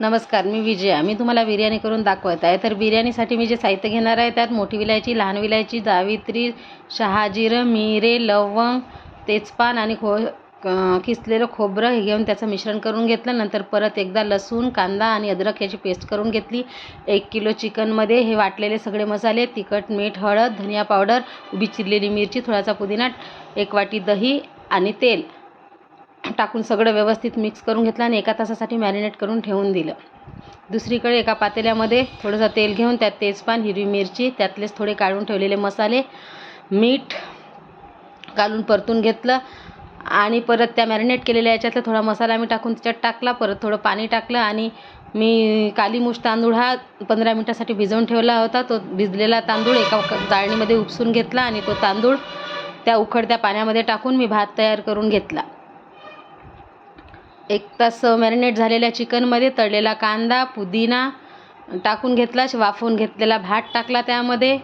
नमस्कार मी विजया. मी तुम्हाला बिर्याणी करून दाखवत आहे. तर बिर्याणीसाठी मी जे साहित्य घेणार आहे त्यात मोठी विलायची लहान विलायची जावित्री शहाजिरं मिरे लवंग तेजपान आणि खो किसलेलं खोबरं हे घेऊन त्याचं मिश्रण करून घेतलं. नंतर परत एकदा लसूण कांदा आणि अद्रक याची पेस्ट करून घेतली. एक किलो चिकनमध्ये हे वाटलेले सगळे मसाले तिखट मीठ हळद धनिया पावडर उभी चिरलेली मिरची थोडासा पुदिना एक वाटी दही आणि तेल. टाकून सगळं व्यवस्थित मिक्स करून घेतलं आणि एका तासासाठी मॅरिनेट करून ठेवून दिलं. दुसरीकडे एका पातेल्यामध्ये थोडंसं तेल घेऊन त्यात तेजपान हिरवी मिरची त्यातलेच थोडे काढून ठेवलेले मसाले मीठ घालून परतून घेतलं आणि परत त्या मॅरिनेट केलेल्या याच्यातला थोडा मसाला मी टाकून त्याच्यात टाकला परत थोडं पाणी टाकलं आणि मी कालीमुछ तांदूळ हा पंधरा मिनटासाठी भिजवून ठेवला होता. तो भिजलेला तांदूळ एका जाळणीमध्ये चाळणीमध्ये उपसून घेतला आणि तो तांदूळ त्या उखडत्या पाण्यामध्ये टाकून मी भात तयार करून घेतला. एक तास मॅरिनेट झालेल्या चिकनमध्ये तळलेला कांदा पुदिना टाकून घेतला वाफवून घेतलेला भात टाकला त्यामध्ये.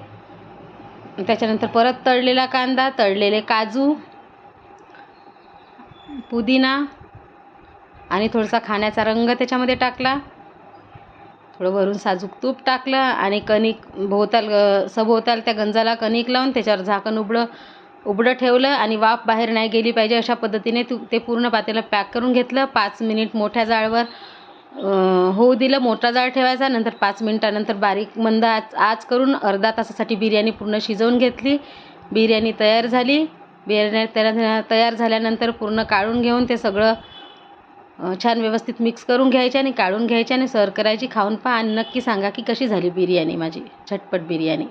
त्याच्यानंतर परत तळलेला कांदा तळलेले काजू पुदिना आणि थोडासा खाण्याचा रंग त्याच्यामध्ये टाकला. थोडं भरून साजूक तूप टाकलं आणि कणिक भोवताल सभोवताल त्या गंजाला कणिक लावून त्याच्यावर झाकण उबळं उघडं ठेवलं आणि वाफ बाहेर नाही गेली पाहिजे अशा पद्धतीने तू ते पूर्ण पातेलं पॅक करून घेतलं. पाच मिनिट मोठ्या जाळवर होऊ दिलं. मोठा जाळ ठेवायचा नंतर पाच मिनिटानंतर बारीक मंद आज आज करून अर्धा तासासाठी बिर्याणी पूर्ण शिजवून घेतली. बिर्याणी तयार झाली. बिर्याणी तयार तयार झाल्यानंतर पूर्ण काढून घेऊन ते सगळं छान व्यवस्थित मिक्स करून घ्यायचे आणि काढून घ्यायचे आणि सर्व करायची. खाऊन पहा आणि नक्की सांगा की कशी झाली बिर्याणी माझी. झटपट बिर्याणी.